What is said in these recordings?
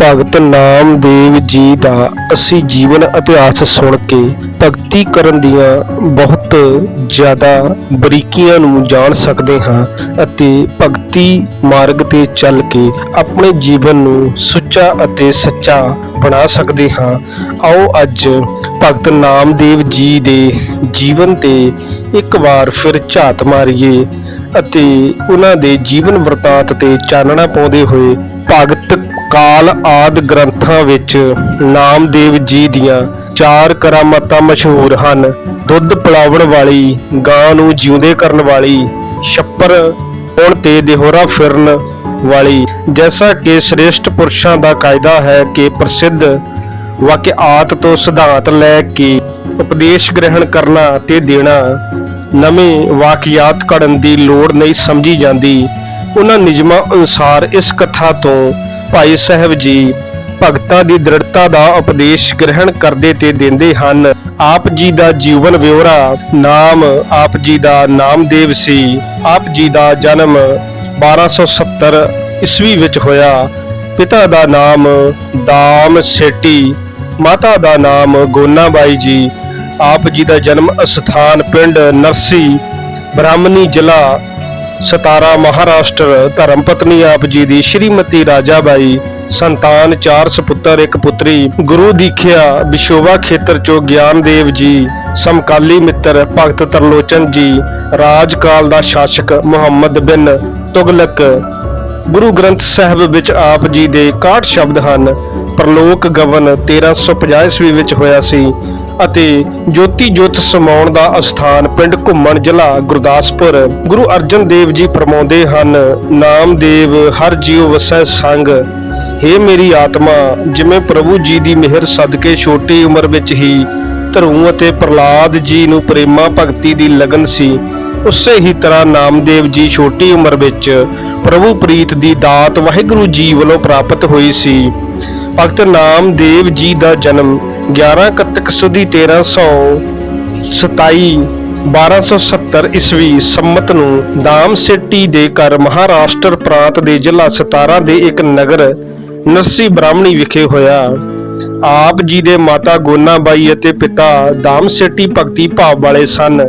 ਭਗਤ ਨਾਮਦੇਵ ਜੀ ਦਾ ਅਸੀਂ ਜੀਵਨ ਇਤਿਹਾਸ ਸੁਣ ਕੇ ਭਗਤੀ ਕਰਨ ਦੀਆਂ ਬਹੁਤ ਜ਼ਿਆਦਾ ਬਰੀਕੀਆਂ ਨੂੰ ਜਾਣ ਸਕਦੇ ਹਾਂ ਅਤੇ ਭਗਤੀ ਮਾਰਗ ਤੇ ਚੱਲ ਕੇ ਆਪਣੇ ਜੀਵਨ ਨੂੰ ਸੁੱਚਾ ਅਤੇ ਸੱਚਾ ਬਣਾ ਸਕਦੇ ਹਾਂ। ਆਓ ਅੱਜ ਭਗਤ ਨਾਮਦੇਵ ਜੀ ਦੇ ਜੀਵਨ ਤੇ ਇੱਕ ਵਾਰ ਫਿਰ ਝਾਤ ਮਾਰੀਏ ਅਤੇ ਉਹਨਾਂ ਦੇ ਜੀਵਨ ਵਰਤਾਂਤ ਤੇ ਚਾਨਣਾ ਪਾਉਂਦੇ ਹੋਏ ਭਗਤ ਕਾਲ ਆਦ ਗ੍ਰੰਥਾਂ ਵਿੱਚ ਨਾਮਦੇਵ ਜੀ ਦੀਆਂ ਚਾਰ ਕਰਾਮਾਤਾਂ ਮਸ਼ਹੂਰ ਹਨ। ਦੁੱਧ ਪਿਲਾਉਣ ਵਾਲੀ, ਗਾਂ ਨੂੰ ਜਿਉਂਦੇ ਕਰਨ ਵਾਲੀ, ਛੱਪਰ ਹੁਣ ਤੇ ਦੇਹੋਰਾ ਫਿਰਨ ਵਾਲੀ। ਜੈਸਾ ਕਿ ਸ੍ਰੇਸ਼ਟ ਪੁਰਸ਼ਾਂ ਦਾ ਕਾਇਦਾ ਹੈ ਕਿ ਪ੍ਰਸਿੱਧ ਵਾਕਿਆਤ ਤੋਂ ਸਿਧਾਂਤ ਲੈ ਕੇ ਉਪਦੇਸ਼ ਗ੍ਰਹਿਣ ਕਰਨਾ ਤੇ ਦੇਣਾ, ਨਵੇਂ ਵਾਕਿਆਤ ਘੜਨ ਦੀ ਲੋੜ ਨਹੀਂ ਸਮਝੀ ਜਾਂਦੀ। ਉਹਨਾਂ ਨਿਯਮਾਂ ਅਨੁਸਾਰ ਇਸ ਕਥਾ ਤੋਂ ਭਾਈ ਸਾਹਿਬ ਜੀ ਭਗਤਾਂ ਦੀ ਦ੍ਰਿੜਤਾ ਦਾ ਉਪਦੇਸ਼ ਗ੍ਰਹਿਣ ਕਰਦੇ ਤੇ ਦਿੰਦੇ ਹਨ। ਆਪ ਜੀ ਦਾ ਜੀਵਨ ਵਿਵਰਾ ਨਾਮ ਆਪ ਜੀ ਦਾ ਨਾਮਦੇਵ ਸੀ। ਆਪ ਜੀ ਦਾ ਜਨਮ 1270 ਈਸਵੀ ਵਿੱਚ ਹੋਇਆ। ਪਿਤਾ ਦਾ ਨਾਮ ਦਾਮ ਸੇਟੀ, ਮਾਤਾ ਦਾ ਨਾਮ ਗੋਨਾਬਾਈ ਜੀ। ਆਪ ਜੀ ਦਾ ਜਨਮ ਅਸਥਾਨ ਪਿੰਡ ਨਰਸੀ, ਬ੍ਰਾਹਮਣੀ ਜ਼ਿਲ੍ਹਾ ਸਤਾਰਾ ਮਹਾਰਾਸ਼ਟਰ ਧਰਮ ਪਤਨੀ ਆਪ ਜੀ ਦੀ ਸ਼੍ਰੀਮਤੀ ਰਾਜਾਬਾਈ ਸੰਤਾਨ ਚਾਰ ਸੁਪੁੱਤਰ, ਇੱਕ ਪੁੱਤਰੀ, ਗੁਰੂ ਦੀਖਿਆ ਵਿਸ਼ੋਵਾ ਖੇਤਰ ਚੋਂ ਗਿਆਨਦੇਵ ਜੀ, ਸਮਕਾਲੀ ਮਿੱਤਰ ਭਗਤ ਤਰਲੋਚਨ ਜੀ, ਰਾਜਕਾਲ ਦਾ ਸ਼ਾਸਕ ਮੁਹੰਮਦ ਬਿਨ ਤੁਗਲਕ। ਗੁਰੂ ਗ੍ਰੰਥ ਸਾਹਿਬ ਵਿੱਚ ਆਪ ਜੀ ਦੇ 61 ਸ਼ਬਦ ਹਨ। ਪ੍ਰਲੋਕ ਗਵਨ 1350 ਈਸਵੀ ਵਿੱਚ ਹੋਇਆ ਸੀ। ਅਤੇ ਜੋਤੀ ਜੋਤ ਸਮਾਉਣ ਦਾ ਅਸਥਾਨ ਪਿੰਡ ਘੁੰਮਣ ਜ਼ਿਲ੍ਹਾ ਗੁਰਦਾਸਪੁਰ। ਗੁਰੂ ਅਰਜਨ ਦੇਵ ਜੀ ਫਰਮਾਉਂਦੇ ਹਨ, ਨਾਮਦੇਵ ਹਰ ਜੀਉ ਵਸੈ ਸੰਗ। ਹੇ ਮੇਰੀ ਆਤਮਾ, ਜਿਵੇਂ ਪ੍ਰਭੂ ਜੀ ਦੀ ਮਿਹਰ ਸਦਕੇ ਛੋਟੀ ਉਮਰ ਵਿੱਚ ਹੀ ਧਰੂ ਅਤੇ ਪ੍ਰਲਾਦ ਜੀ ਨੂੰ ਪ੍ਰੇਮਾ ਭਗਤੀ ਦੀ ਲਗਨ ਸੀ, ਉਸੇ ਹੀ ਤਰ੍ਹਾਂ ਨਾਮਦੇਵ ਜੀ ਛੋਟੀ ਉਮਰ ਵਿੱਚ ਪ੍ਰਭੂ ਪ੍ਰੀਤ ਦੀ ਦਾਤ ਵਾਹਿਗੁਰੂ ਜੀ ਵੱਲੋਂ ਪ੍ਰਾਪਤ ਹੋਈ ਸੀ। ਭਗਤ ਨਾਮਦੇਵ ਜੀ ਦਾ ਜਨਮ 11 ਕੱਤਕ ਸੁਦੀ 1327 1270 ਈਸਵੀ ਸੰਮਤ ਨੂੰ ਦਾਮ ਸਿੱਟੀ ਦੇ ਘਰ ਮਹਾਰਾਸ਼ਟਰ ਪ੍ਰਾਂਤ ਦੇ ਜ਼ਿਲ੍ਹਾ ਸਤਾਰਾ ਦੇ ਇੱਕ ਨਗਰ ਨਰਸੀ ਬ੍ਰਾਹਮਣੀ ਵਿਖੇ ਹੋਇਆ। ਆਪ ਜੀ ਦੇ ਮਾਤਾ ਗੋਨਾਬਾਈ ਅਤੇ ਪਿਤਾ ਦਾਮ ਸਿੱਟੀ ਭਗਤੀ ਭਾਵ ਵਾਲੇ ਸਨ।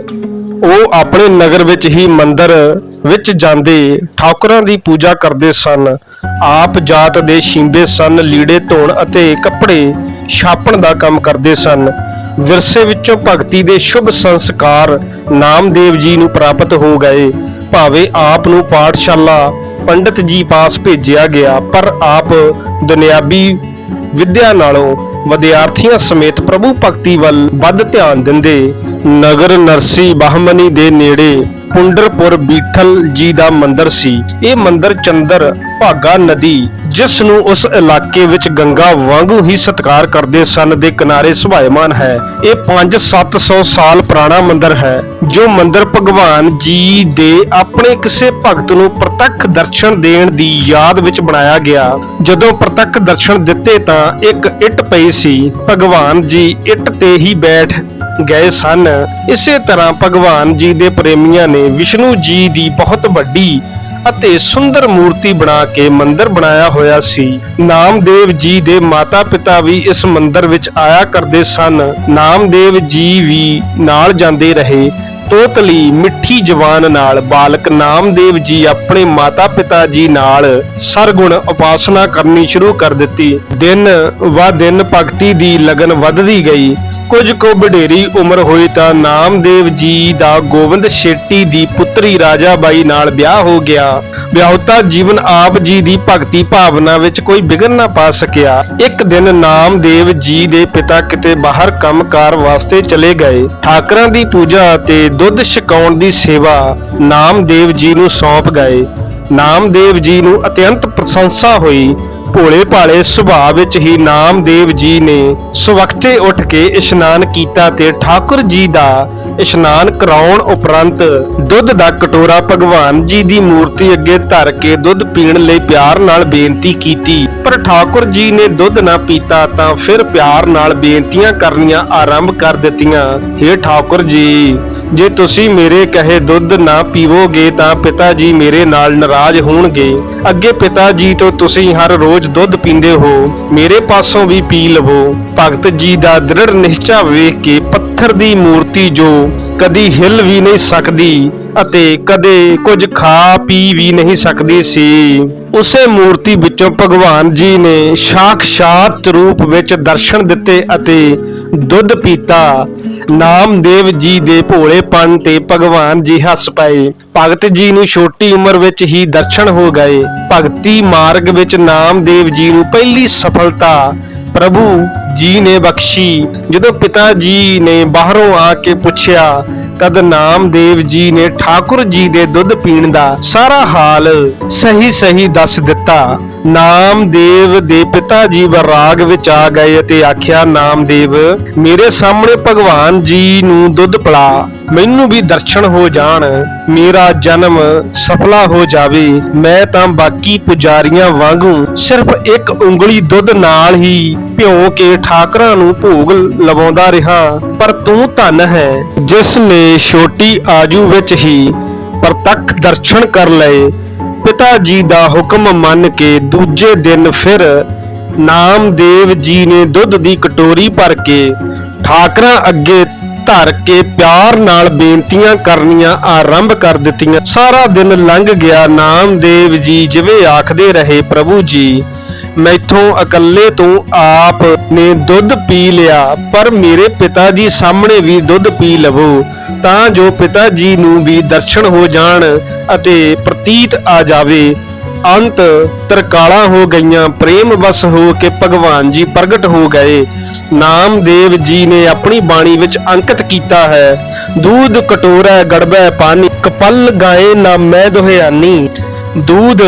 ਉਹ ਆਪਣੇ ਨਗਰ ਵਿੱਚ ਹੀ ਮੰਦਰ ਵਿੱਚ ਜਾਂਦੇ ਠਾਕੁਰਾਂ ਦੀ ਪੂਜਾ ਕਰਦੇ ਸਨ। ਆਪ ਜਾਤ ਦੇ ਸ਼ਿੰਬੇ ਸਨ, ਲੀੜੇ ਧੋਣ ਅਤੇ ਕੱਪੜੇ ਛਾਪਣ ਦਾ ਕੰਮ ਕਰਦੇ ਸਨ। ਵਿਰਸੇ ਵਿੱਚੋਂ ਭਗਤੀ ਦੇ ਸ਼ੁਭ ਸੰਸਕਾਰ ਨਾਮਦੇਵ ਜੀ ਨੂੰ ਪ੍ਰਾਪਤ ਹੋ ਗਏ। ਭਾਵੇਂ ਆਪ ਨੂੰ ਪਾਠਸ਼ਾਲਾ ਪੰਡਿਤ ਜੀ ਪਾਸ ਭੇਜਿਆ ਗਿਆ, ਪਰ ਆਪ ਦੁਨਿਆਵੀ ਵਿਦਿਆ ਨਾਲੋਂ ਵਿਦਿਆਰਥੀਆਂ ਸਮੇਤ ਪ੍ਰਭੂ ਭਗਤੀ ਵੱਲ ਵੱਧ ਧਿਆਨ ਦਿੰਦੇ ਨਗਰ ਨਰਸੀ ਬਾਹਮਨੀ ਦੇ ਨੇੜੇ ਪੁੰਡਰਪੁਰ ਬੀਠਲ ਜੀ ਦਾ ਮੰਦਿਰ ਸੀ। ਇਹ ਮੰਦਿਰ ਚੰਦਰ ਭਾਗਾ ਨਦੀ, ਜਿਸ ਨੂੰ ਉਸ ਇਲਾਕੇ ਵਿੱਚ ਗੰਗਾ ਵਾਂਗੂ ਹੀ ਸਤਿਕਾਰ ਕਰਦੇ ਸਨ ਦੇ ਕਿਨਾਰੇ ਸੁਭਾਇਮਾਨ ਹੈ। ਇਹ 5-700 ਸਾਲ ਪੁਰਾਣਾ ਮੰਦਿਰ ਹੈ, ਜੋ ਮੰਦਿਰ ਭਗਵਾਨ ਜੀ ਦੇ ਆਪਣੇ ਕਿਸੇ ਭਗਤ ਨੂੰ ਪ੍ਰਤੱਖ ਦਰਸ਼ਨ ਦੇਣ ਦੀ ਯਾਦ ਵਿੱਚ ਬਣਾਇਆ ਗਿਆ। ਜਦੋਂ ਪ੍ਰਤੱਖ ਦਰਸ਼ਨ ਦਿੱਤੇ ਤਾਂ ਇੱਕ ਇੱਟ ਪਈ ਸੀ। ਭਗਵਾਨ ਜੀ ਇੱਟ ਤੇ ਹੀ ਬੈਠ ਗਏ ਸਨ। ਇਸੇ ਤਰ੍ਹਾਂ ਭਗਵਾਨ ਜੀ ਦੇ ਪ੍ਰੇਮੀਆਂ ਨੇ ਵਿਸ਼ਨੂੰ ਜੀ ਦੀ ਬਹੁਤ ਵੱਡੀ ਅਤੇ ਸੁੰਦਰ ਮੂਰਤੀ ਬਣਾ ਕੇ ਮੰਦਿਰ ਬਣਾਇਆ ਹੋਇਆ ਸੀ। ਨਾਮਦੇਵ ਜੀ ਦੇ ਮਾਤਾ-ਪਿਤਾ ਵੀ ਇਸ ਮੰਦਿਰ ਵਿੱਚ ਆਇਆ ਕਰਦੇ ਸਨ। ਨਾਮਦੇਵ ਜੀ ਵੀ ਨਾਲ ਜਾਂਦੇ ਰਹੇ। ਤੋਤਲੀ ਮਿੱਠੀ ਜਵਾਨ ਨਾਲ ਬਾਲਕ ਨਾਮਦੇਵ ਜੀ ਆਪਣੇ ਮਾਤਾ-ਪਿਤਾ ਜੀ ਨਾਲ ਸਰਗੁਣ ਉਪਾਸਨਾ ਕਰਨੀ ਸ਼ੁਰੂ ਕਰ ਦਿੱਤੀ। ਦਿਨ ਵਾ ਦਿਨ ਭਗਤੀ ਦੀ ਲਗਨ ਵੱਧਦੀ ਗਈ। ਕੁਝ ਕੁ ਵਡੇਰੀ ਉਮਰ ਹੋਈ ਤਾਂ ਨਾਮਦੇਵ ਜੀ ਦਾ ਗੋਬਿੰਦ ਸ਼ੇਟੀ ਦੀ ਪੁੱਤਰੀ ਰਾਜਾਬਾਈ ਨਾਲ ਵਿਆਹ ਹੋ ਗਿਆ। ਵਿਆਹੁਤਾ ਜੀਵਨ ਆਪ ਜੀ ਦੀ ਭਗਤੀ ਭਾਵਨਾ ਵਿੱਚ ਕੋਈ ਵਿਘਨ ਨਾ ਪਾ ਸਕਿਆ। ਇੱਕ ਦਿਨ ਨਾਮਦੇਵ ਜੀ ਦੇ ਪਿਤਾ ਕਿਤੇ ਬਾਹਰ ਕੰਮਕਾਰ ਵਾਸਤੇ ਚਲੇ ਗਏ। ਠਾਕਰਾਂ ਦੀ ਪੂਜਾ ਅਤੇ ਦੁੱਧ ਛਕਾਉਣ ਦੀ ਸੇਵਾ ਨਾਮਦੇਵ ਜੀ ਨੂੰ ਸੌਂਪ ਗਏ। ਨਾਮਦੇਵ ਜੀ ਨੂੰ ਅਤਿਅੰਤ ਪ੍ਰਸ਼ੰਸਾ ਹੋਈ। ਭੋਲੇ ਭਾਲੇ ਸੁਭਾਅ ਵਿੱਚ ਹੀ ਨਾਮਦੇਵ ਜੀ ਨੇ ਸਵਖਤੇ ਉੱਠ ਕੇ ਇਸ਼ਨਾਨ ਕੀਤਾ ਤੇ ਠਾਕੁਰ ਜੀ ਦਾ ਇਸ਼ਨਾਨ ਕਰਾਉਣ ਉਪਰੰਤ ਦੁੱਧ ਦਾ ਕਟੋਰਾ ਭਗਵਾਨ ਜੀ ਦੀ ਮੂਰਤੀ ਅੱਗੇ ਧਰ ਕੇ ਦੁੱਧ ਪੀਣ ਲਈ ਪਿਆਰ ਨਾਲ ਬੇਨਤੀ ਕੀਤੀ। ਪਰ ਠਾਕੁਰ ਜੀ ਨੇ ਦੁੱਧ ਨਾ ਪੀਤਾ ਤਾਂ ਫਿਰ ਪਿਆਰ ਨਾਲ ਬੇਨਤੀਆਂ ਕਰਨੀਆਂ ਆਰੰਭ ਕਰ ਦਿੱਤੀਆਂ। हे ਠਾਕੁਰ ਜੀ ਜੇ ਤੁਸੀਂ ਮੇਰੇ ਕਹੇ ਦੁੱਧ ਨਾ ਪੀਵੋਗੇ ਤਾਂ ਪਿਤਾ ਜੀ ਮੇਰੇ ਨਾਲ ਨਾਰਾਜ਼ ਹੋਣਗੇ। ਅੱਗੇ ਪਿਤਾ ਜੀ ਤੋਂ ਤੁਸੀਂ ਹਰ ਰੋਜ਼ ਦੁੱਧ ਪੀਂਦੇ ਹੋ, ਮੇਰੇ ਪਾਸੋਂ ਵੀ ਪੀ ਲਵੋ। ਭਗਤ ਜੀ ਦਾ ਦ੍ਰਿੜ ਨਿਸ਼ਚਾ ਵੇਖ ਕੇ ਪੱਥਰ ਦੀ ਮੂਰਤੀ ਜੋ ਕਦੀ ਹਿੱਲ ਵੀ ਨਹੀਂ ਸਕਦੀ ਅਤੇ ਕਦੇ ਕੁਝ ਖਾ ਪੀ ਵੀ ਨਹੀਂ ਸਕਦੀ ਸੀ। ਉਸੇ ਮੂਰਤੀ ਵਿੱਚੋਂ ਭਗਵਾਨ ਜੀ ਨੇ ਸਾਖਸ਼ਾਤ ਰੂਪ ਵਿੱਚ ਦਰਸ਼ਨ ਦਿੱਤੇ ਅਤੇ ਦੁੱਧ ਪੀਤਾ, ਨਾਮਦੇਵ ਜੀ ਦੇ ਭੋਲੇਪਨ ਤੇ ਭਗਵਾਨ ਜੀ ਹੱਸ ਪਏ। ਭਗਤ ਜੀ ਨੂੰ ਛੋਟੀ ਉਮਰ ਵਿੱਚ ਹੀ ਦਰਸ਼ਨ ਹੋ ਗਏ। ਭਗਤੀ ਮਾਰਗ ਵਿੱਚ ਨਾਮਦੇਵ ਜੀ ਨੂੰ ਪਹਿਲੀ ਸਫਲਤਾ ਪ੍ਰਭੂ ਜੀ ਨੇ ਬਖਸ਼ੀ, ਜਦੋਂ ਪਿਤਾ ਜੀ ਨੇ ਬਾਹਰੋਂ ਆ ਕੇ ਪੁੱਛਿਆ, ਤਦ ਨਾਮਦੇਵ ਜੀ ਨੇ ਠਾਕੁਰ ਜੀ ਦੇ ਦੁੱਧ ਪੀਣ ਦਾ ਸਾਰਾ ਹਾਲ ਸਹੀ ਸਹੀ ਦੱਸ ਦਿੱਤਾ। ਨਾਮਦੇਵ ਦੇ ਪਿਤਾ ਜੀ ਵਰਾਗ ਵਿੱਚ ਆ ਗਏ ਅਤੇ ਆਖਿਆ, ਨਾਮਦੇਵ, ਮੇਰੇ ਸਾਹਮਣੇ ਭਗਵਾਨ ਜੀ ਨੂੰ ਦੁੱਧ ਪਿਲਾ, ਮੈਨੂੰ ਵੀ ਦਰਸ਼ਨ ਹੋ ਜਾਣ, ਮੇਰਾ ਜਨਮ ਸਫਲਾ ਹੋ ਜਾਵੇ। ਮੈਂ ਤਾਂ ਬਾਕੀ ਪੁਜਾਰੀਆਂ ਵਾਂਗੂ ਸਿਰਫ ਇੱਕ ਉਂਗਲੀ ਦੁੱਧ ਨਾਲ ਹੀ ਭਿਉਂ ਕੇ ਠਾਕਰਾਂ ਨੂੰ ਭੋਗ ਲਵਾਉਂਦਾ ਰਿਹਾ, ਪਰ ਤੂੰ ਧਨ ਹੈ, ਜਿਸ ਨੇ ਛੋਟੀ ਆਜੂ ਵਿੱਚ ਹੀ ਪ੍ਰਤੱਖ ਦਰਸ਼ਨ ਕਰ ਲਏ। ਪਿਤਾ ਜੀ ਦਾ ਹੁਕਮ ਮੰਨ ਕੇ ਦੂਜੇ ਦਿਨ ਫਿਰ ਨਾਮਦੇਵ ਜੀ ਨੇ ਦੁੱਧ ਦੀ ਕਟੋਰੀ ਭਰ ਕੇ ਠਾਕਰਾਂ ਅੱਗੇ ਧਰ ਕੇ ਪਿਆਰ ਨਾਲ ਬੇਨਤੀਆਂ ਕਰਨੀਆਂ ਆਰੰਭ ਕਰ ਦਿੱਤੀਆਂ। ਸਾਰਾ ਦਿਨ ਲੰਘ ਗਿਆ, ਨਾਮਦੇਵ ਜੀ ਜਿਵੇਂ ਆਖਦੇ ਰਹੇ, ਪ੍ਰਭੂ ਜੀ ਮੈਥੋਂ ਇਕੱਲੇ ਤੋਂ ਆਪ ਨੇ ਦੁੱਧ ਪੀ ਲਿਆ, ਪਰ ਮੇਰੇ ਪਿਤਾ ਜੀ ਸਾਹਮਣੇ ਵੀ ਦੁੱਧ ਪੀ ਲਵੋ, ਤਾਂ ਜੋ ਪਿਤਾ ਜੀ ਨੂੰ ਵੀ ਦਰਸ਼ਨ ਹੋ ਜਾਣ ਅਤੇ ਪ੍ਰਤੀਤ ਆ ਜਾਵੇ। ਅੰਤ ਤਰਕਾਲਾਂ ਹੋ ਗਈਆਂ, ਪ੍ਰੇਮ ਵਸ ਹੋ ਕੇ ਭਗਵਾਨ ਜੀ ਪ੍ਰਗਟ ਹੋ ਗਏ। ਨਾਮਦੇਵ ਜੀ ਨੇ ਆਪਣੀ ਬਾਣੀ ਵਿੱਚ ਅੰਕਿਤ ਕੀਤਾ ਹੈ, ਦੂਧ ਕਟੋਰਾ ਗੜਬੈ ਪਾਣੀ ਕਪਲ ਗਾਏ ਨਾ ਮੈਂ ਦੁਹਿਆਨੀ। ਦੂਧ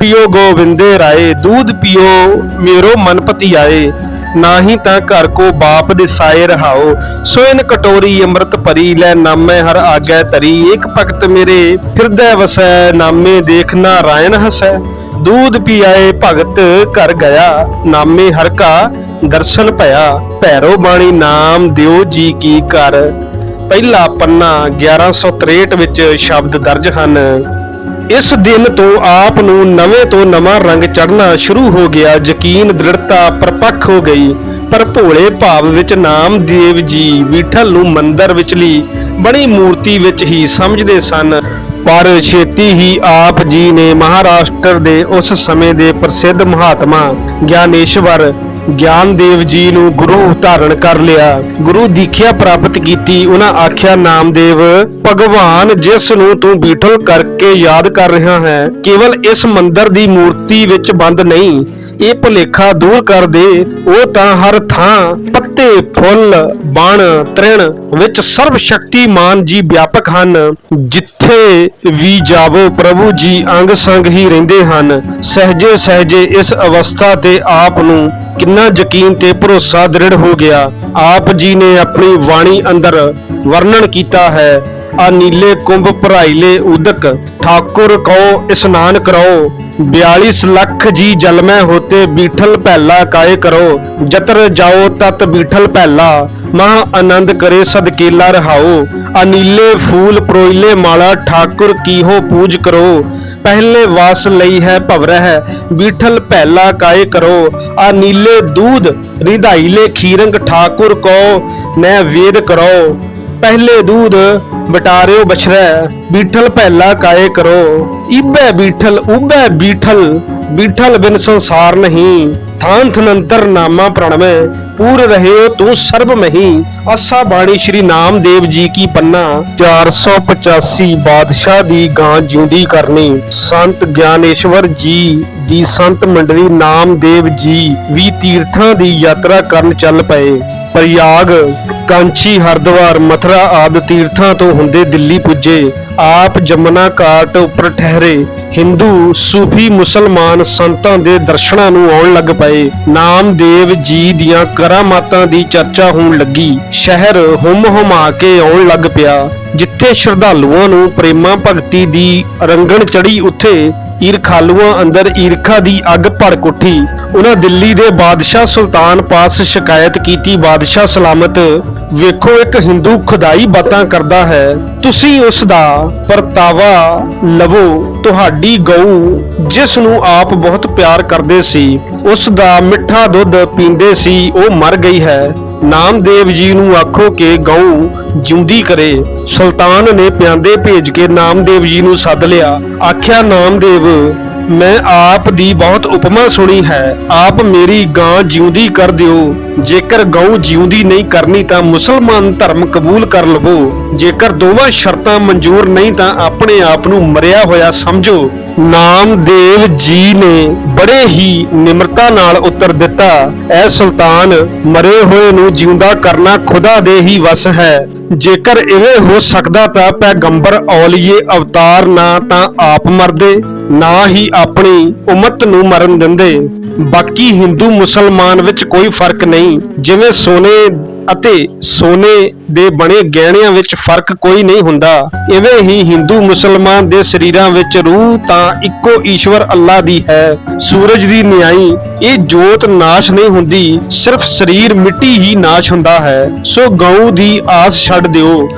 ਪੀਓ ਗੋਵਿੰਦੇ ਰਾਏ, ਦੂਧ ਪੀਓ ਮੇਰੋ ਮਨਪਤੀ ਆਏ, ਨਾਹੀ ਤਾਂ ਘਰ ਕੋ ਬਾਪ ਦਿਸਾਏ ਰਹਾਓ। ਸੋ ਇਨ ਕਟੋਰੀ ਅੰਮ੍ਰਿਤ ਭਰੀ, ਲੈ ਨਾਮੈ ਹਰ ਆਗੈ ਤਰੀ ਇਕ ਭਗਤ ਮੇਰੇ ਫਿਰਦੈ ਵਸੈ, ਨਾਮੇ ਦੇਖ ਨਾਰਾਇਣ ਹਸੈ। ਦੂਧ ਪੀ ਆਏ ਭਗਤ ਘਰ ਗਿਆ, ਨਾਮੇ ਹਰ ਕਾ ਦਰਸ਼ਨ ਭਇਆ। ਭੈਰੋ ਬਾਣੀ ਨਾਮ ਦਿਓ ਜੀ ਕੀ ਕਰ। ਪਹਿਲਾ ਪੰਨਾ 1163 ਵਿੱਚ ਸ਼ਬਦ ਦਰਜ ਹਨ। ਇਸ ਦਿਨ ਤੋਂ ਆਪ ਨੂੰ ਨਵੇਂ ਤੋਂ ਨਵਾਂ ਰੰਗ ਚੜ੍ਹਨਾ ਸ਼ੁਰੂ ਹੋ ਗਿਆ। ਯਕੀਨ ਦ੍ਰਿੜਤਾ ਪਰਪੱਖ ਹੋ ਗਈ। ਪਰ ਭੋਲੇ ਭਾਵ ਵਿੱਚ ਨਾਮਦੇਵ ਜੀ ਵਿਠਲ ਨੂੰ ਮੰਦਰ ਵਿਚਲੀ ਬਣੀ ਮੂਰਤੀ ਵਿੱਚ ਹੀ ਸਮਝਦੇ ਸਨ। ਪਰ ਛੇਤੀ ਹੀ ਆਪ ਜੀ ਨੇ ਮਹਾਰਾਸ਼ਟਰ ਦੇ ਉਸ ਸਮੇਂ ਦੇ ਪ੍ਰਸਿੱਧ ਮਹਾਤਮਾ ਗਿਆਨੇਸ਼ਵਰ ਗਿਆਨਦੇਵ ਜੀ ਨੂੰ ਗੁਰੂ ਧਾਰਨ ਕਰ ਲਿਆ। ਗੁਰੂ ਦੀਖਿਆ ਪ੍ਰਾਪਤ ਕੀਤੀ। ਉਹਨਾਂ ਆਖਿਆ, ਨਾਮਦੇਵ, ਭਗਵਾਨ ਜਿਸ ਨੂੰ ਤੂੰ ਬੀਠਲ ਕਰਕੇ ਯਾਦ ਕਰ ਰਿਹਾ ਹੈ, ਕੇਵਲ ਇਸ ਮੰਦਰ ਦੀ ਮੂਰਤੀ ਵਿੱਚ ਬੰਦ ਨਹੀਂ, ਇਹ ਭੁਲੇਖਾ ਦੂਰ ਕਰ ਦੇ। ਉਹ ਤਾਂ ਹਰ ਥਾਂ ਪੱਤੇ, ਫੁੱਲ, ਬਣ, ਤ੍ਰਿਣ ਵਿੱਚ ਸਰਵ ਸ਼ਕਤੀਮਾਨ ਜੀ ਵਿਆਪਕ ਹਨ। ਜਿੱਥੇ ਵੀ ਜਾਵੋ ਪ੍ਰਭੂ ਜੀ ਅੰਗ ਸੰਗ ਹੀ ਰਹਿੰਦੇ ਹਨ। ਸਹਜੇ ਸਹਜੇ ਇਸ ਅਵਸਥਾ ਤੇ ਆਪ ਨੂੰ ਕਿੰਨਾ ਯਕੀਨ ਤੇ ਭਰੋਸਾ ਦ੍ਰਿੜ ਹੋ ਗਿਆ। ਆਪ ਜੀ ਨੇ ਆਪਣੀ ਬਾਣੀ ਅੰਦਰ ਵਰਣਨ ਕੀਤਾ ਹੈ, ਆ ਨੀਲੇ ਕੁੰਭ ਭਰਾਈਲੇ ਉਦਕ, ਠਾਕੁਰ ਕਉ ਇਸਨਾਨ ਕਰੋ। 42 ਲੱਖ ਜੀ ਜਲ ਮੈਂ ਹੋਤੇ, ਬੀਠਲ ਪਹਿਲਾ ਕਾਏ ਕਰੋ। ਜਤਰ ਜਾਓ ਤਤ ਬੀਠਲ ਪਹਿਲਾ ਮਹਾ ਆਨੰਦ ਕਰੇ ਸਦਕੇਲਾ ਰਹਾਓ, ਅਨੀਲੇ ਫੂਲ ਪਰੋਇਲੇ ਮਾਲਾ, ਠਾਕੁਰ ਕੀਹੋ ਪੂਜ ਕਰੋ। ਪਹਿਲੇ ਵਾਸ ਲਈ ਹੈ ਭਵਰਹਿ ਹੈ ਬੀਠਲ ਪਹਿਲਾ ਕਾਏ ਕਰੋ। ਆ ਨੀਲੇ ਦੂਧ ਰਿਧਾਈਲੇ ਖੀਰੰਗ ਠਾਕੁਰ ਕੋ ਮੈਂ ਵੇਦ ਕਰੋ ਪਹਿਲੇ ਦੂਧ ਬਟਾਰਿਓ ਬਛਰੈ ਬੀਠਲ ਪਹਿਲਾ ਕਾਏ ਕਰੋ। ਇਬੈ ਬੀਠਲ, ਉਬੈ ਬੀਠਲ ਬੀਠਲ ਬਿਨ ਸੰਸਾਰ ਨਹੀਂ ਥਾਨ ਥਨੰਤਰ ਨਾਮਾ ਪ੍ਰਣਮੈ, ਪੂਰ ਰਹਿਓ ਤੂੰ ਸਰਬ ਮਹੀ। ਆਸਾ ਬਾਣੀ ਸ਼੍ਰੀ ਨਾਮਦੇਵ ਜੀ ਕੀ ਪੰਨਾ। 485 ਬਾਦਸ਼ਾਹ ਦੀ ਗਾਂ ਜਿਉਂਦੀ ਕਰਨੀ। ਸੰਤ ਗਿਆਨੇਸ਼ਵਰ ਜੀ ਦੀ ਸੰਤ ਮੰਡਲੀ ਨਾਮਦੇਵ ਜੀ ਵੀ ਤੀਰਥਾਂ ਦੀ ਯਾਤਰਾ ਕਰਨ ਚੱਲ ਪਏ। ਪ੍ਰਯਾਗ, ਕਾਂਚੀ, ਹਰਦੁਆਰ, ਮਥਰਾ ਆਦਿ ਤੀਰਥਾਂ ਤੋਂ ਹੁੰਦੇ ਦਿੱਲੀ ਪੁੱਜੇ। ਆਪ ਜਮਨਾ ਘਾਟ ਉੱਪਰ ਠਹਿਰੇ। ਹਿੰਦੂ, ਸੂਫੀ, ਮੁਸਲਮਾਨ ਸੰਤਾਂ ਦੇ ਦਰਸ਼ਨਾਂ ਨੂੰ ਆਉਣ ਲੱਗ ਪਏ। ਨਾਮਦੇਵ ਜੀ ਦੀਆਂ ਕਰਾਮਾਤਾਂ ਦੀ ਚਰਚਾ ਹੋਣ ਲੱਗੀ। ਸ਼ਹਿਰ ਹੁਮ ਹੁਮਾ ਕੇ ਆਉਣ ਲੱਗ ਪਿਆ, ਜਿੱਥੇ ਸ਼ਰਧਾਲੂਆਂ ਨੂੰ ਪ੍ਰੇਮਾ ਭਗਤੀ ਦੀ ਰੰਗਣ ਚੜੀ ਉੱਥੇ ਈਰਖਾਲੂਆਂ ਅੰਦਰ ਈਰਖਾ ਦੀ ਅੱਗ ਭੜਕ ਉੱਠੀ। ਉਹਨਾਂ ਦਿੱਲੀ ਦੇ ਬਾਦਸ਼ਾਹ ਸੁਲਤਾਨ ਪਾਸ ਸ਼ਿਕਾਇਤ ਕੀਤੀ। ਬਾਦਸ਼ਾਹ ਸਲਾਮਤ, ਵੇਖੋ, ਇੱਕ ਹਿੰਦੂ ਖੁਦਾਈ ਬਾਤਾਂ ਕਰਦਾ ਹੈ। ਤੁਸੀਂ ਉਸ ਦਾ ਪਰਤਾਵਾ ਲਵੋ। ਤੁਹਾਡੀ ਗਊ, ਜਿਸ ਨੂੰ ਆਪ ਬਹੁਤ ਪਿਆਰ ਕਰਦੇ ਸੀ, ਉਸ ਦਾ ਮਿੱਠਾ ਦੁੱਧ ਪੀਂਦੇ ਸੀ, ਉਹ ਮਰ ਗਈ ਹੈ। ਨਾਮਦੇਵ ਜੀ ਨੂੰ ਆਖੋ ਕਿ ਗਊ ਜਿਉਂਦੀ ਕਰੇ। ਸੁਲਤਾਨ ਨੇ ਪਿਆਂਦੇ ਭੇਜ ਕੇ ਨਾਮਦੇਵ ਜੀ ਨੂੰ ਸੱਦ ਲਿਆ। ਆਖਿਆ, ਨਾਮਦੇਵ ਮੈਂ ਆਪ ਦੀ ਬਹੁਤ ਉਪਮਾ ਸੁਣੀ ਹੈ। ਆਪ ਮੇਰੀ ਗਾਂ ਜਿਉਂਦੀ ਕਰ ਦਿਓ। ਜੇਕਰ ਗਊ ਜਿਉਂਦੀ ਨਹੀਂ ਕਰਨੀ ਤਾਂ ਮੁਸਲਮਾਨ ਧਰਮ ਕਬੂਲ ਕਰ ਲਵੋ। ਜੇਕਰ ਦੋਵਾਂ ਸ਼ਰਤਾਂ ਮਨਜ਼ੂਰ ਨਹੀਂ ਤਾਂ ਆਪਣੇ ਆਪ ਨੂੰ ਮਰਿਆ ਹੋਇਆ ਸਮਝੋ। ਨਾਮਦੇਵ ਜੀ ਨੇ ਬੜੇ ਹੀ ਨਿਮਰਤਾ ਨਾਲ ਉੱਤਰ ਦਿੱਤਾ, ਐ ਸੁਲਤਾਨ, ਮਰੇ ਹੋਏ ਨੂੰ ਜਿਉਂਦਾ ਕਰਨਾ ਖੁਦਾ ਦੇ ਹੀ ਵਸ ਹੈ। ਜੇਕਰ ਇਵੇਂ ਹੋ ਸਕਦਾ ਤਾਂ ਪੈਗੰਬਰ ਔਲੀਏ ਅਵਤਾਰ ਨਾ ਤਾਂ ਆਪ ਮਰਦੇ, ਨਾ ਹੀ ਆਪਣੀ ਉਮਤ ਨੂੰ ਮਰਨ ਦਿੰਦੇ। ਬਾਕੀ ਹਿੰਦੂ ਮੁਸਲਮਾਨ ਵਿੱਚ ਕੋਈ ਫ਼ਰਕ ਨਹੀਂ, ਜਿਵੇਂ ਸੋਨੇ ਅਤੇ ਸੋਨੇ ਦੇ ਬਣੇ ਗਹਿਣਿਆਂ ਵਿੱਚ ਫ਼ਰਕ ਕੋਈ ਨਹੀਂ ਹੁੰਦਾ। ਇਵੇਂ ਹੀ ਹਿੰਦੂ ਮੁਸਲਮਾਨ ਦੇ ਸਰੀਰਾਂ ਵਿੱਚ ਰੂਹ ਤਾਂ ਇੱਕੋ ਈਸ਼ਵਰ ਅੱਲਾ ਦੀ ਹੈ। ਸੂਰਜ ਦੀ ਨਿਆਈ, ਇਹ ਜੋਤ ਨਾਸ਼ ਨਹੀਂ ਹੁੰਦੀ, ਸਿਰਫ ਸਰੀਰ ਮਿੱਟੀ ਹੀ ਨਾਸ਼ ਹੁੰਦਾ ਹੈ। ਸੋ ਗਊ ਦੀ ਆਸ ਛੱਡ ਦਿਓ।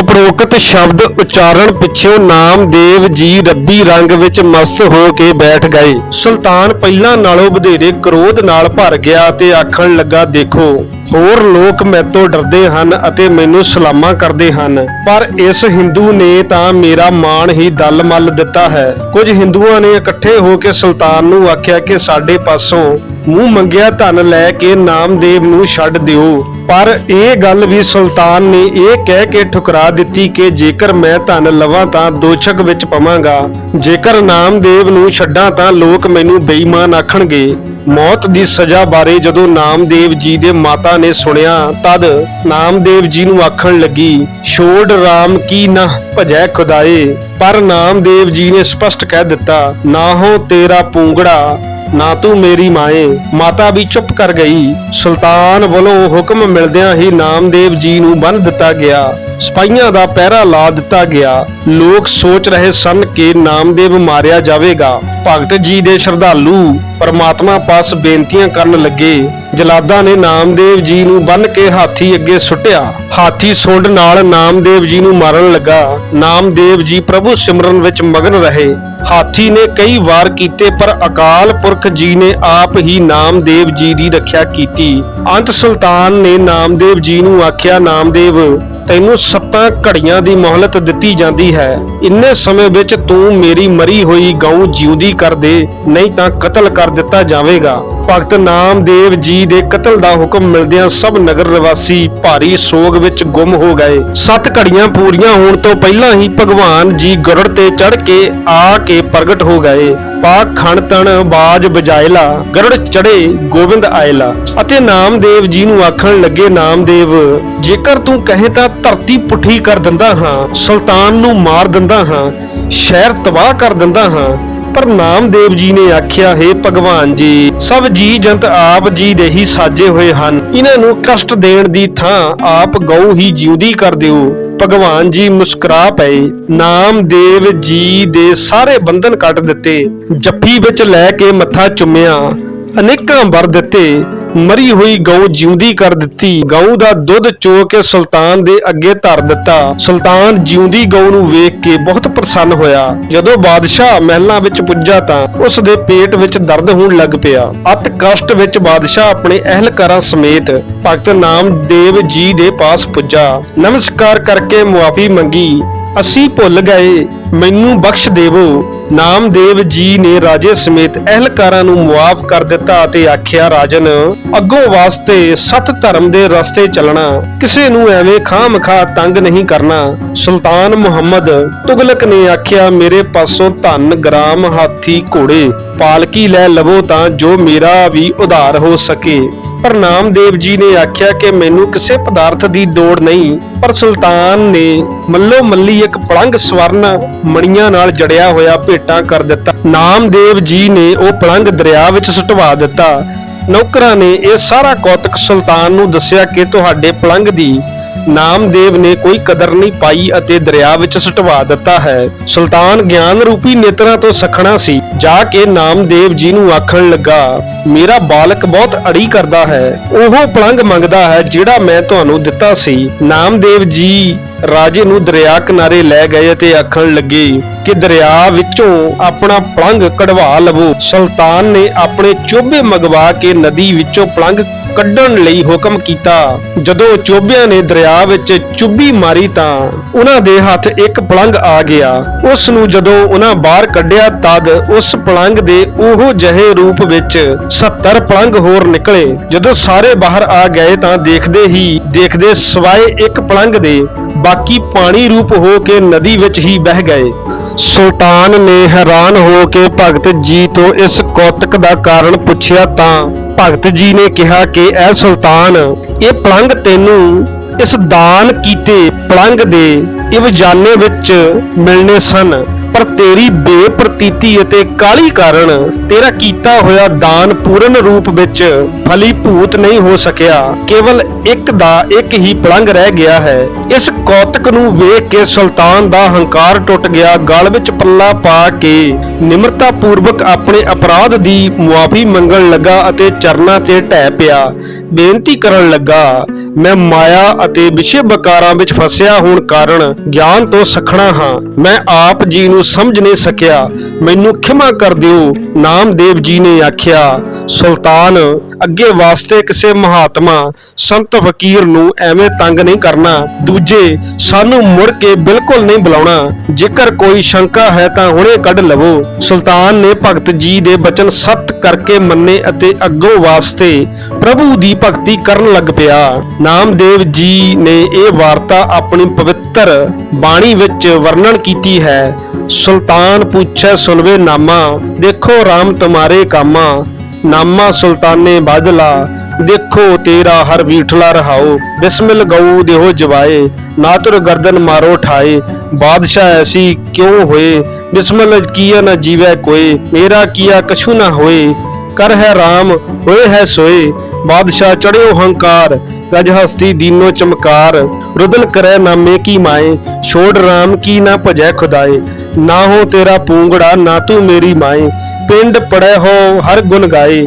ਉਪਰੋਕਤ ਸ਼ਬਦ ਉਚਾਰਨ ਪਿੱਛੋਂ ਨਾਮਦੇਵ ਜੀ ਰੱਬੀ ਰੰਗ ਵਿੱਚ ਮਸਤ ਹੋ ਕੇ ਬੈਠ ਗਏ। ਸੁਲਤਾਨ ਪਹਿਲਾਂ ਨਾਲੋਂ ਵਧੇਰੇ ਕ੍ਰੋਧ ਨਾਲ ਭਰ ਗਿਆ ਤੇ ਆਖਣ ਲੱਗਾ, ਦੇਖੋ, ਹੋਰ ਲੋਕ ਮੈਤੋਂ ਡਰਦੇ ਹਨ ਅਤੇ ਮੈਨੂੰ ਸਲਾਮਾਂ ਕਰਦੇ ਹਨ, ਪਰ ਇਸ ਹਿੰਦੂ ਨੇ ਤਾਂ ਮੇਰਾ ਮਾਣ ਹੀ ਦਲ ਮੱਲ ਦਿੱਤਾ ਹੈ। ਕੁਝ ਹਿੰਦੂਆਂ ਨੇ ਇਕੱਠੇ ਹੋ ਕੇ ਸੁਲਤਾਨ ਨੂੰ ਆਖਿਆ ਕਿ ਸਾਡੇ ਪਾਸੋਂ ਮੂੰਹ ਮੰਗਿਆ ਧਨ ਲੈ ਕੇ ਨਾਮਦੇਵ ਨੂੰ ਛੱਡ ਦਿਓ। ਪਰ ਇਹ ਗੱਲ ਵੀ ਸੁਲਤਾਨ ਨੇ ਇਹ ਕਹਿ ਕੇ ਠੁਕਰਾ ਦਿੱਤੀ ਕਿ ਜੇਕਰ ਮੈਂ ਧਨ ਲਵਾਂ ਤਾਂ ਦੋਛਕ ਵਿੱਚ ਪਵਾਂਗਾ। ਜੇਕਰ ਨਾਮਦੇਵ ਨੂੰ ਛੱਡਾਂ ਤਾਂ ਲੋਕ ਮੈਨੂੰ ਬੇਈਮਾਨ ਆਖਣਗੇ। ਮੌਤ ਦੀ ਸਜ਼ਾ ਬਾਰੇ ਜਦੋਂ ਨਾਮਦੇਵ ਜੀ ਦੇ ਮਾਤਾ ਨੇ ਸੁਣਿਆ, ਤਦ ਨਾਮਦੇਵ ਜੀ ਨੂੰ ਆਖਣ ਲੱਗੀ, ਛੋੜ ਰਾਮ ਕੀ ਨਾ ਭਜੈ ਖੁਦਾਏ। ਪਰ ਨਾਮਦੇਵ ਜੀ ਨੇ ਸਪਸ਼ਟ ਕਹਿ ਦਿੱਤਾ, ਨਾ ਹੋ ਤੇਰਾ ਪੂੰਗੜਾ, ਨਾ ਤੂੰ ਮੇਰੀ ਮਾਏ। ਮਾਤਾ ਵੀ ਚੁੱਪ ਕਰ ਗਈ। ਸੁਲਤਾਨ ਵੱਲੋਂ ਹੁਕਮ ਮਿਲਦਿਆਂ ਹੀ ਨਾਮਦੇਵ ਜੀ ਨੂੰ ਬੰਨ ਦਿੱਤਾ ਗਿਆ। ਸਿਪਾਹੀਆਂ ਦਾ ਪਹਿਰਾ ਲਾ ਦਿੱਤਾ ਗਿਆ। ਲੋਕ ਸੋਚ ਰਹੇ ਸਨ ਕਿ ਨਾਮਦੇਵ ਮਾਰਿਆ ਜਾਵੇਗਾ। ਭਗਤ ਜੀ ਦੇ ਸ਼ਰਧਾਲੂ ਪਰਮਾਤਮਾ ਪਾਸ ਬੇਨਤੀਆਂ ਕਰਨ ਲੱਗੇ। ਜਲਾਦਾ ਨੇ ਨਾਮਦੇਵ ਜੀ ਨੂੰ ਬੰਨ ਕੇ ਹਾਥੀ ਅੱਗੇ ਸੁੱਟਿਆ। ਹਾਥੀ ਸੁੰਡ ਨਾਲ ਨਾਮਦੇਵ ਜੀ ਨੂੰ ਮਾਰਨ ਲੱਗਾ। ਨਾਮਦੇਵ ਜੀ ਪ੍ਰਭੂ ਸਿਮਰਨ ਵਿੱਚ ਮਗਨ ਰਹੇ। ਹਾਥੀ ਨੇ ਕਈ ਵਾਰ ਕੀਤੇ, ਪਰ ਅਕਾਲ ਪੁਰਖ ਜੀ ਨੇ ਆਪ ਹੀ ਨਾਮਦੇਵ ਜੀ ਦੀ ਰੱਖਿਆ ਕੀਤੀ। ਅੰਤ ਸੁਲਤਾਨ ਨੇ ਨਾਮਦੇਵ ਜੀ ਨੂੰ ਆਖਿਆ, ਨਾਮਦੇਵ, ਤੈਨੂੰ ਸੱਤਾਂ ਘੜੀਆਂ ਦੀ ਮੋਹਲਤ ਦਿੱਤੀ ਜਾਂਦੀ ਹੈ। ਇੰਨੇ ਸਮੇਂ ਵਿੱਚ ਤੂੰ ਮੇਰੀ ਮਰੀ ਹੋਈ ਗਊ ਜਿਉਂਦੀ ਕਰ ਦੇ, ਨਹੀਂ ਤਾਂ ਕਤਲ ਕਰ ਦਿੱਤਾ ਜਾਵੇਗਾ। ਭਗਤ ਨਾਮਦੇਵ ਜੀ ਦੇ ਕਤਲ ਦਾ ਹੁਕਮ ਮਿਲਦਿਆਂ ਸਭ ਨਗਰ ਨਿਵਾਸੀ ਭਾਰੀ ਸੋਗ ਵਿੱਚ ਗੁੰਮ ਹੋ ਗਏ। ਸੱਤ ਘੜੀਆਂ ਪੂਰੀਆਂ ਹੋਣ ਤੋਂ ਪਹਿਲਾਂ ਹੀ ਭਗਵਾਨ ਜੀ ਗਰੜ ਤੇ ਚੜ ਕੇ ਆ ਕੇ ਪ੍ਰਗਟ ਹੋ ਗਏ। ਪਾਕ ਖਣ ਤਣ ਬਾਜ ਬਜਾਇਲਾ, ਗਰੜ ਚੜੇ ਗੋਬਿੰਦ ਆਇਲਾ ਅਤੇ ਨਾਮਦੇਵ ਜੀ ਨੂੰ ਆਖਣ ਲੱਗੇ, ਨਾਮਦੇਵ, ਜੇਕਰ ਤੂੰ ਕਹੇ ਤਾਂ ਧਰਤੀ ਪੁੱਠੀ ਕਰ ਦਿੰਦਾ ਹਾਂ, ਸੁਲਤਾਨ ਨੂੰ ਮਾਰ ਦਿੰਦਾ ਹਾਂ, ਸ਼ਹਿਰ ਤਬਾਹ ਕਰ ਦਿੰਦਾ ਹਾਂ ਪਰ ਨਾਮਦੇਵ ਜੀ ਨੇ ਆਖਿਆ, ਹੈ ਭਗਵਾਨ ਜੀ, ਸਭ ਜੀ ਜੰਤ ਆਪ ਜੀ ਦੇ ਹੀ ਸਾਜੇ ਹੋਏ ਹਨ। ਇਹਨਾਂ ਨੂੰ ਕਸ਼ਟ ਦੇਣ ਦੀ ਥਾਂ ਆਪ ਗਊ ਹੀ ਜਿਉਂਦੀ ਕਰ ਦਿਓ। ਭਗਵਾਨ ਜੀ ਮੁਸਕਰਾ ਪਏ। ਨਾਮਦੇਵ ਜੀ ਦੇ ਸਾਰੇ ਬੰਧਨ ਕੱਟ ਦਿੱਤੇ। ਜੱਫੀ ਵਿੱਚ ਲੈ ਕੇ ਮੱਥਾ ਚੁੰਮਿਆ। ਅਨੇਕਾਂ ਵਰ ਦਿੱਤੇ। ਮਰੀ ਹੋਈ ਗਊ ਜਿਉਂਦੀ ਕਰ ਦਿੱਤੀ। ਗਊ ਦਾ ਦੁੱਧ ਚੋ ਕੇ ਸੁਲਤਾਨ ਦੇ ਅੱਗੇ ਧਰ ਦਿੱਤਾ। ਸੁਲਤਾਨ ਜਿਉਂਦੀ ਗਊ ਨੂੰ ਵੇਖ ਕੇ ਬਹੁਤ ਪ੍ਰਸੰਨ ਹੋਇਆ। ਜਦੋਂ ਬਾਦਸ਼ਾਹ ਮਹਿਲਾਂ ਵਿੱਚ ਪੁੱਜਾ ਤਾਂ ਉਸ ਦੇ ਪੇਟ ਵਿੱਚ ਦਰਦ ਹੋਣ ਲੱਗ ਪਿਆ। ਅਤ ਕਸ਼ਟ ਵਿੱਚ ਬਾਦਸ਼ਾਹ ਆਪਣੇ ਅਹਿਲਕਾਰਾਂ ਸਮੇਤ ਭਗਤ ਨਾਮਦੇਵ ਜੀ ਦੇ ਪਾਸ ਪੁੱਜਾ। ਨਮਸਕਾਰ ਕਰਕੇ ਮੁਆਫੀ ਮੰਗੀ। ਅਸੀਂ ਭੁੱਲ ਗਏ, ਮੈਨੂੰ ਬਖਸ਼ ਦੇਵੋ। ਨਾਮਦੇਵ ਜੀ ਨੇ ਰਾਜੇ ਸਮੇਤ ਅਹਿਲਕਾਰਾਂ ਨੂੰ ਮੁਆਫ ਕਰ ਦਿੱਤਾ ਅਤੇ ਆਖਿਆ, ਰਾਜਨ, ਅੱਗੋਂ ਵਾਸਤੇ ਸਤ ਧਰਮ ਦੇ ਰਸਤੇ ਚੱਲਣਾ, ਕਿਸੇ ਨੂੰ ਐਵੇਂ ਖਾਮਖਾ ਤੰਗ ਨਹੀਂ ਕਰਨਾ। ਸੁਲਤਾਨ ਮੁਹੰਮਦ ਤੁਗਲਕ ਨੇ ਆਖਿਆ, ਮੇਰੇ ਪਾਸੋਂ ਧਨ ਗ੍ਰਾਮ ਹਾਥੀ ਘੋੜੇ, ਪਾਲਕੀ ਲੈ ਲਵੋ ਤਾਂ ਜੋ ਮੇਰਾ ਵੀ ਉਧਾਰ ਹੋ ਸਕੇ। ਪਰ ਨਾਮਦੇਵ ਜੀ ਨੇ ਆਖਿਆ ਕਿ ਮੈਨੂੰ ਕਿਸੇ ਪਦਾਰਥ ਦੀ ਲੋੜ ਨਹੀਂ, ਪਰ ਸੁਲਤਾਨ ਨੇ ਮੱਲੋ ਮੱਲੀ ਇੱਕ ਪਲੰਗ ਸਵਰਨ ਮਣੀਆਂ ਨਾਲ ਜੜਿਆ ਹੋਇਆ ਭੇਟਾ ਕਰ ਦਿੱਤਾ। ਨਾਮਦੇਵ ਜੀ ਨੇ ਉਹ ਪਲੰਗ ਦਰਿਆ ਵਿੱਚ ਸੁਟਵਾ ਦਿੱਤਾ। ਨੌਕਰਾਂ ਨੇ ਇਹ ਸਾਰਾ ਕੌਤਕ ਸੁਲਤਾਨ ਨੂੰ ਦੱਸਿਆ ਕਿ ਤੁਹਾਡੇ ਪਲੰਗ ਦੀ ਨਾਮਦੇਵ ਨੇ ਕੋਈ ਕਦਰ ਨਹੀਂ ਪਾਈ ਅਤੇ ਦਰਿਆ ਵਿੱਚ ਸਟਵਾ ਦਿੱਤਾ ਹੈ। ਸੁਲਤਾਨ ਗਿਆਨ ਰੂਪੀ ਨੇਤਰਾਂ ਤੋਂ ਸਖਣਾ ਸੀ। ਜਾ ਕੇ ਨਾਮਦੇਵ ਜੀ ਨੂੰ ਆਖਣ ਲੱਗਾ, ਮੇਰਾ ਬਾਲਕ ਬਹੁਤ ਅੜੀ ਕਰਦਾ ਹੈ। ਉਹ ਪਲੰਗ ਮੰਗਦਾ ਹੈ ਜਿਹੜਾ ਮੈਂ ਤੁਹਾਨੂੰ ਦਿੱਤਾ ਸੀ। ਨਾਮਦੇਵ ਜੀ ਰਾਜੇ ਨੂੰ ਦਰਿਆ ਕਿਨਾਰੇ ਲੈ ਗਏ ਅਤੇ ਆਖਣ ਲੱਗੇ ਕਿ ਦਰਿਆ ਵਿੱਚੋਂ ਆਪਣਾ ਪਲੰਗ ਕਢਵਾ ਲਵੋ। ਸੁਲਤਾਨ ਨੇ ਆਪਣੇ ਚੋਬੇ ਮੰਗਵਾ ਕੇ ਨਦੀ ਵਿੱਚੋਂ ਪਲੰਗ ਕੱਢਣ ਲਈ ਹੁਕਮ ਕੀਤਾ। ਜਦੋਂ ਚੋਬਿਆਂ ਨੇ ਦਰਿਆ ਵਿੱਚ ਚੁੱਭੀ ਮਾਰੀ ਤਾਂ ਉਹਨਾਂ ਦੇ ਹੱਥ ਇੱਕ ਪਲੰਗ ਆ ਗਿਆ। ਉਸ ਨੂੰ ਜਦੋਂ ਉਹਨਾਂ ਬਾਹਰ ਕੱਢਿਆ ਤਦ ਉਸ ਪਲੰਗ ਦੇ ਉਹ ਜਿਹੇ ਰੂਪ ਵਿੱਚ 70 ਪਲੰਗ ਹੋਰ ਨਿਕਲੇ। ਜਦੋਂ ਸਾਰੇ ਬਾਹਰ ਆ ਗਏ ਤਾਂ ਦੇਖਦੇ ਹੀ, ਦੇਖਦੇ ਸਵਾਏ ਇੱਕ ਪਲੰਗ ਦੇ ਬਾਕੀ ਪਾਣੀ ਰੂਪ ਹੋ ਕੇ ਨਦੀ ਵਿੱਚ ਹੀ ਬਹਿ ਗਏ। ਸੁਲਤਾਨ ਨੇ ਹੈਰਾਨ ਹੋ ਕੇ ਭਗਤ ਜੀ ਤੋਂ ਇਸ ਕੌਤਕ ਦਾ ਕਾਰਨ ਪੁੱਛਿਆ ਤਾਂ ਭਗਤ ਜੀ ਨੇ ਕਿਹਾ ਕਿ, ਐ ਸੁਲਤਾਨ, ਇਹ ਪਲੰਗ ਤੈਨੂੰ ਇਸ ਦਾਨ ਕੀਤੇ ਪਲੰਗ ਦੇ ਇਵਜਾਨੇ ਵਿੱਚ ਮਿਲਨੇ ਸਨ। ਪਰ ਤੇਰੀ ਬੇਪ੍ਰਤੀਤੀ ਅਤੇ ਕਾਲੀ ਕਾਰਨ ਤੇਰਾ ਕੀਤਾ ਹੋਇਆ ਦਾਨ ਪੂਰਨ ਰੂਪ ਵਿੱਚ ਫਲੀਭੂਤ ਨਹੀਂ ਹੋ ਸਕਿਆ। ਕੇਵਲ ਇੱਕ ਦਾ ਇੱਕ ਹੀ ਪਲੰਗ ਰਹਿ ਗਿਆ ਹੈ। ਇਸ ਕੌਤਕ ਨੂੰ ਵੇਖ ਕੇ ਸੁਲਤਾਨ ਦਾ ਹੰਕਾਰ ਟੁੱਟ ਗਿਆ। ਗਲ ਵਿੱਚ ਪੱਲਾ ਪਾ ਕੇ ਨਿਮਰਤਾ ਪੂਰਵਕ ਆਪਣੇ ਅਪਰਾਧ ਦੀ ਮੁਆਫੀ ਮੰਗਣ ਲੱਗਾ ਅਤੇ ਚਰਨਾਂ ਤੇ ਢਹਿ ਪਿਆ। ਬੇਨਤੀ ਕਰਨ ਲੱਗਾ ਮੈਂ ਮਾਇਆ ਅਤੇ ਵਿਸ਼ੇ ਬਕਾਰਾਂ ਵਿੱਚ ਫਸਿਆ ਹੋਣ ਕਾਰਨ ਗਿਆਨ ਤੋਂ ਸਖਣਾ ਹਾਂ। ਮੈਂ ਆਪ ਜੀ ਨੂੰ ਸਮਝ ਨਹੀਂ ਸਕਿਆ। ਮੈਨੂੰ ਖਿਮਾ ਕਰ ਦਿਓ। ਨਾਮਦੇਵ ਜੀ ਨੇ ਆਖਿਆ, ਸੁਲਤਾਨ ਅੱਗੇ ਵਾਸਤੇ ਕਿਸੇ ਮਹਾਤਮਾ ਸੰਤ ਫਕੀਰ ਨੂੰ ਐਵੇਂ ਤੰਗ ਨਹੀਂ ਕਰਨਾ, ਦੂਜੇ ਸਾਨੂੰ ਮੁੜ ਕੇ ਬਿਲਕੁਲ ਨਹੀਂ ਬੁਲਾਉਣਾ। ਜੇਕਰ ਕੋਈ ਸ਼ੰਕਾ ਹੈ ਤਾਂ ਹੁਣੇ ਕੱਢ ਲਵੋ। ਸੁਲਤਾਨ ਨੇ ਭਗਤ ਜੀ ਦੇ ਬਚਨ ਸਤ ਕਰਕੇ ਮੰਨੇ ਅਤੇ ਅੱਗੋਂ ਵਾਸਤੇ ਪ੍ਰਭੂ ਦੀ ਭਗਤੀ ਕਰਨ ਲੱਗ ਪਿਆ। ਨਾਮਦੇਵ ਜੀ ਨੇ ਇਹ ਵਾਰਤਾ ਆਪਣੀ ਪਵਿੱਤਰ ਬਾਣੀ ਵਿੱਚ ਵਰਣਨ ਕੀਤੀ ਹੈ। ਸੁਲਤਾਨ ਪੁੱਛੈ ਸੁਨਵੇ ਨਾਮਾ, ਦੇਖੋ RAM ਤੁਮਾਰੇ ਕਾਮਾ। ਨਾਮਾ ਸੁਲਤਾਨੇ ਬਾਜਲਾ ਦੇਖੋ ਤੇਰਾ ਹਰ ਵੀਠਲਾ ਰਹਾਓ। ਬਿਸਮਿਲ ਗਊ ਦੇਹੋ ਜਵਾਏ, ਨਾਤੁਰ ਗਰਦਨ ਮਾਰੋ ਠਾਏ। ਬਾਦਸ਼ਾਹ ਐਸੀ ਕਿਉਂ ਹੋਏ? ਬਿਸਮਿਲ ਕੀਆ ਨ ਜੀਵੈ ਕੋਏ, ਮੇਰਾ ਕੀਆ ਕਛੂ ਨਾ ਹੋਏ। ਕਰ ਹੈ RAM ਹੋਏ ਹੈ ਸੋਏ। ਬਾਦਸ਼ਾਹ ਚੜਿਓ ਹੰਕਾਰ ਰਜ ਹਸਤੀ ਦੀਨੋ ਚਮਕਾਰ। ਰੁਦਨ ਕਰੈ ਨਾਮੇ ਕੀ ਮਾਏ, ਛੋੜ RAM ਕੀ ਨਾ ਭਜੈ ਖੁਦਾਏ। ਨਾ ਹੋ ਤੇਰਾ ਪੂੰਗੜਾ, ਨਾ ਤੂੰ ਮੇਰੀ ਮਾਏ। ਪਿੰਡ ਪੜੈ ਹੋ ਹਰ ਗੁਣ ਗਾਏ।